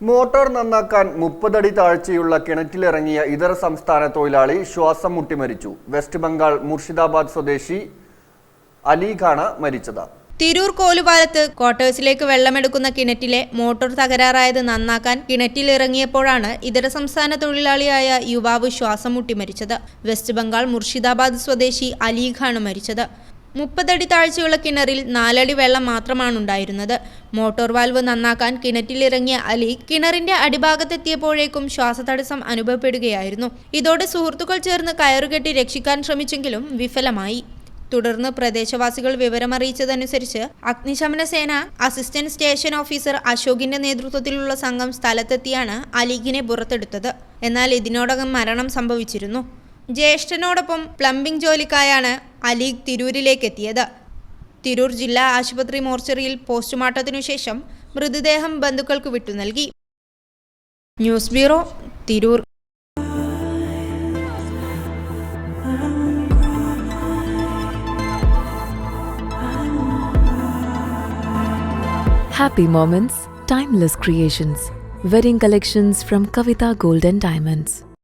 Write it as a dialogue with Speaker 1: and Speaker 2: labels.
Speaker 1: Motor നന്നാക്കാൻ മുപ്പതടി താഴ്ചയുള്ള കിണറ്റിലിറങ്ങിയ ഇതര സംസ്ഥാന തൊഴിലാളി ശ്വാസം മുട്ടി മരിച്ചു വെസ്റ്റ് ബംഗാൾ മുർഷിദാബാദ് സ്വദേശി അലിഖാണ് മരിച്ചത്.
Speaker 2: തിരൂർ കോലുപാലത്ത് ക്വാർട്ടേഴ്സിലേക്ക് വെള്ളമെടുക്കുന്ന കിണറ്റിലെ മോട്ടോർ തകരാറായത് നന്നാക്കാൻ കിണറ്റിലിറങ്ങിയപ്പോഴാണ് ഇതര സംസ്ഥാന തൊഴിലാളിയായ യുവാവ് ശ്വാസം മുട്ടി മരിച്ചത് വെസ്റ്റ് ബംഗാൾ മുർഷിദാബാദ് സ്വദേശി അലിഖാണ് മരിച്ചത്. മുപ്പതടി താഴ്ചയുള്ള കിണറിൽ നാലടി വെള്ളം മാത്രമാണ് ഉണ്ടായിരുന്നത് മോട്ടോർ വാൽവ് നന്നാക്കാൻ കിണറ്റിലിറങ്ങിയ അലി കിണറിന്റെ അടിഭാഗത്തെത്തിയപ്പോഴേക്കും ശ്വാസതടസ്സം അനുഭവപ്പെടുകയായിരുന്നു. ഇതോടെ സുഹൃത്തുക്കൾ ചേർന്ന് കയറുകെട്ടി രക്ഷിക്കാൻ ശ്രമിച്ചെങ്കിലും വിഫലമായി. തുടർന്ന് പ്രദേശവാസികൾ വിവരമറിയിച്ചതനുസരിച്ച് അഗ്നിശമന സേന അസിസ്റ്റന്റ് സ്റ്റേഷൻ ഓഫീസർ അശോകിന്റെ നേതൃത്വത്തിലുള്ള സംഘം സ്ഥലത്തെത്തിയാണ് അലീഖിനെ പുറത്തെടുത്തത്. എന്നാൽ ഇതിനോടകം മരണം സംഭവിച്ചിരുന്നു. ജ്യേഷ്ഠനോടൊപ്പം പ്ലംബിംഗ് ജോലിക്കായാണ് അലീഖ് തിരൂരിലേക്ക് എത്തിയത് തിരൂർ ജില്ലാ ആശുപത്രി മോർച്ചറിയിൽ പോസ്റ്റ്മോർട്ടത്തിനു ശേഷം മൃതദേഹം ബന്ധുക്കൾക്ക് വിട്ടു നൽകി. News bureau Tirur.
Speaker 3: Happy moments, timeless creations Wedding collections from Kavitha golden diamonds.